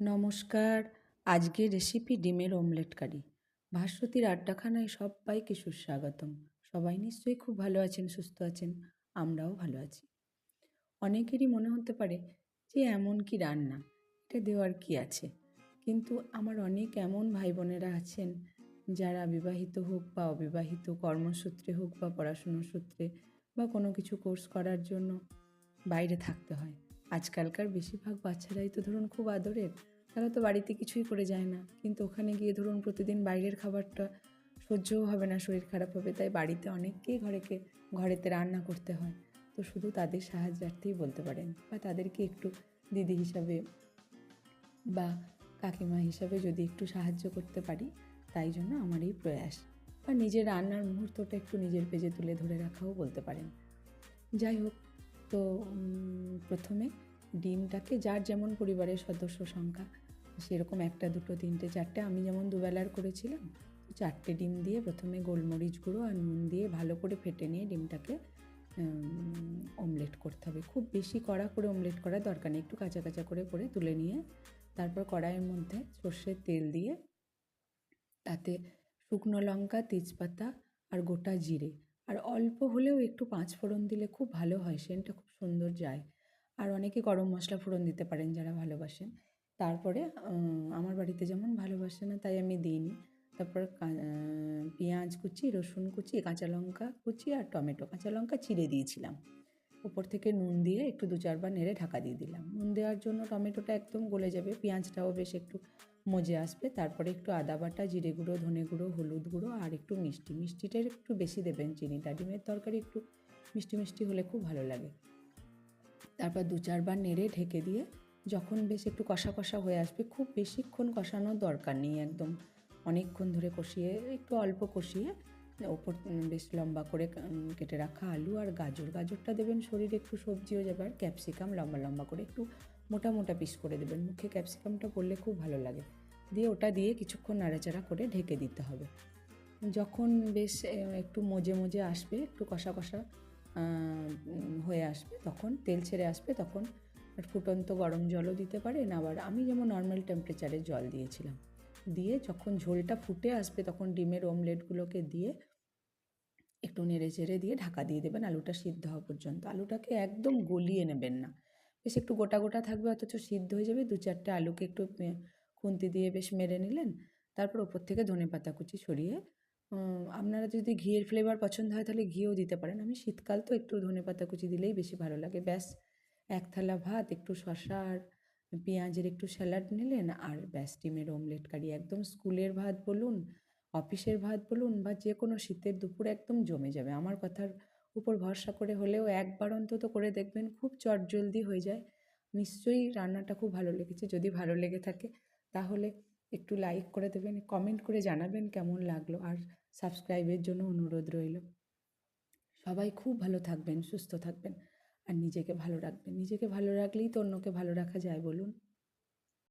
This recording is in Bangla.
নমস্কার, আজকের রেসিপি ডিমের অমলেট কারি ভাস্বতীর আড্ডাখানায় সবাইকে সুস্বাগতম। সবাই নিশ্চয়ই খুব ভালো আছেন, সুস্থ আছেন, আমরাও ভালো আছি। অনেকেরই মনে হতে পারে যে এমন কি রান্না, এটা দেওয়ার কি আছে? কিন্তু আমার অনেক এমন ভাই বোনেরা আছেন যারা বিবাহিত হোক বা অবিবাহিত, কর্মসূত্রে হোক বা পড়াশুনোর সূত্রে বা কোনো কিছু কোর্স করার জন্য বাইরে থাকতে হয়। আজকালকার বেশিরভাগ বাচ্চারাই তো ধরুন খুব আদরের, তারা তো বাড়িতে কিছুই করে যায় না। কিন্তু ওখানে গিয়ে ধরুন প্রতিদিন বাইরের খাবারটা সহ্যও হবে না, শরীর খারাপ হবে। তাই বাড়িতে অনেককেই ঘরেকে, ঘরেতে রান্না করতে হয়। তো শুধু তাদের সাহায্যার্থেই বলতে পারেন। বা তাদেরকে একটু দিদি হিসাবে বা কাকিমা হিসাবে যদি একটু সাহায্য করতে পারি, তাই জন্য আমার এই প্রয়াস। বা নিজের রান্নার মুহূর্তটা একটু নিজের পেজে তুলে ধরে রাখাও বলতে পারেন। যাই হোক, তো প্রথমে ডিমটাকে যার যেমন পরিবারের সদস্য সংখ্যা, সেরকম একটা, দুটো, তিনটে, চারটে, আমি যেমন দুবেলার করেছিলাম, চারটে ডিম দিয়ে প্রথমে গোলমরিচ গুঁড়ো আর নুন দিয়ে ভালো করে ফেটে নিয়ে ডিমটাকে অমলেট করতে হবে। খুব বেশি কড়া করে অমলেট করার দরকার নেই, একটু কাঁচা কাঁচা করে করে তুলে নিয়ে, তারপর কড়াইয়ের মধ্যে সর্ষের তেল দিয়ে, তাতে শুকনো লঙ্কা, তেজপাতা আর গোটা জিরে, আর অল্প হলেও একটু পাঁচ ফোড়ন দিলে খুব ভালো হয়, সেন্টটা খুব সুন্দর যায়। আর অনেকে গরম মশলা ফোড়ন দিতে পারেন যারা ভালোবাসেন। তারপরে আমার বাড়িতে যেমন ভালোবাসে না, তাই আমি দিইনি। তারপর পেঁয়াজ কুচি, রসুন কুচি, কাঁচা লঙ্কা কুচি আর টমেটো। কাঁচা লঙ্কা চিড়ে দিয়েছিলাম। উপর থেকে নুন দিয়ে একটু দু চারবার নেড়ে ঢাকা দিয়ে দিলাম। নুন দেওয়ার জন্য টমেটোটা একদম গলে যাবে, পেঁয়াজটাও বেশ একটু মজে আসবে। তারপরে একটু আদা বাটা, জিরে গুঁড়ো, ধনে গুঁড়ো, হলুদ গুঁড়ো আর একটু মিষ্টি। মিষ্টিটা একটু বেশি দেবেন চিনিটা। ডিমের তরকারি একটু মিষ্টি মিষ্টি হলে খুব ভালো লাগে। তারপর দু চারবার নেড়ে ঢেকে দিয়ে যখন বেশ একটু কষা কষা হয়ে আসবে, খুব বেশিক্ষণ কষানোর দরকার নেই একদম। অনেকক্ষণ ধরে কষিয়ে, একটু অল্প কষিয়ে, ওপর বেশ লম্বা করে কেটে রাখা আলু আর গাজর। গাজরটা দেবেন শরীরে একটু সবজিও যাবে আর ক্যাপসিকাম লম্বা লম্বা করে একটু মোটা মোটা পিস করে দেবেন। মুখে ক্যাপসিকামটা পড়লে খুব ভালো লাগে। দিয়ে ওটা দিয়ে কিছুক্ষণ নাড়াচাড়া করে ঢেকে দিতে হবে। যখন বেশ একটু মজে মজে আসবে, একটু কষা কষা হয়ে আসবে তখন তেল ছেড়ে আসবে তখন আর ফুটন্ত গরম জলও দিতে পারেন আবার আমি যেমন নর্মাল টেম্পারেচারে জল দিয়েছিলাম। দিয়ে যখন ঝোলটা ফুটে আসবে তখন ডিমের অমলেটগুলোকে দিয়ে একটু নেড়ে চেড়ে দিয়ে ঢাকা দিয়ে দেবেন। আলুটা সিদ্ধ হওয়া পর্যন্ত। আলুটাকে একদম গলিয়ে নেবেন না। বেশ একটু গোটা গোটা থাকবে অথচ সিদ্ধ হয়ে যাবে। দু চারটে আলুকে একটু খুন্তি দিয়ে বেশ মেরে নিলেন। তারপর ওপর থেকে ধনে পাতা কুচি ছড়িয়ে উম, আপনারা যদি ঘিয়ের ফ্লেভার পছন্দ হয় তাহলে ঘিও দিতে পারেন। আমি শীতকাল তো একটু ধনে পাতা কুচি দিলেই বেশি ভালো লাগে। ব্যাস, এক থালা ভাত, একটু শশা আর পেঁয়াজের একটু স্যালাড নিলেন আর ব্যাস, ডিমের অমলেট কারি একদম স্কুলের ভাত বলুন, অফিসের ভাত বলুন বা যে কোনো শীতের দুপুর একদম জমে যাবে। আমার কথার উপর ভরসা করে হলেও একবার অন্তত করে দেখবেন খুব চটজলদি হয়ে যায়। নিশ্চয়ই রান্নাটা খুব ভালো লেগেছে। যদি ভালো লেগে থাকে, তাহলে একটু লাইক করে দেবেন কমেন্ট করে জানাবেন কেমন লাগল আর সাবস্ক্রাইবের জন্য অনুরোধ রইল। সবাই খুব ভালো থাকবেন, সুস্থ থাকবেন আর নিজেকে ভালো রাখবেন। নিজেকে ভালো রাখলেই তো অন্যকে ভালো রাখা যায়, বলুন।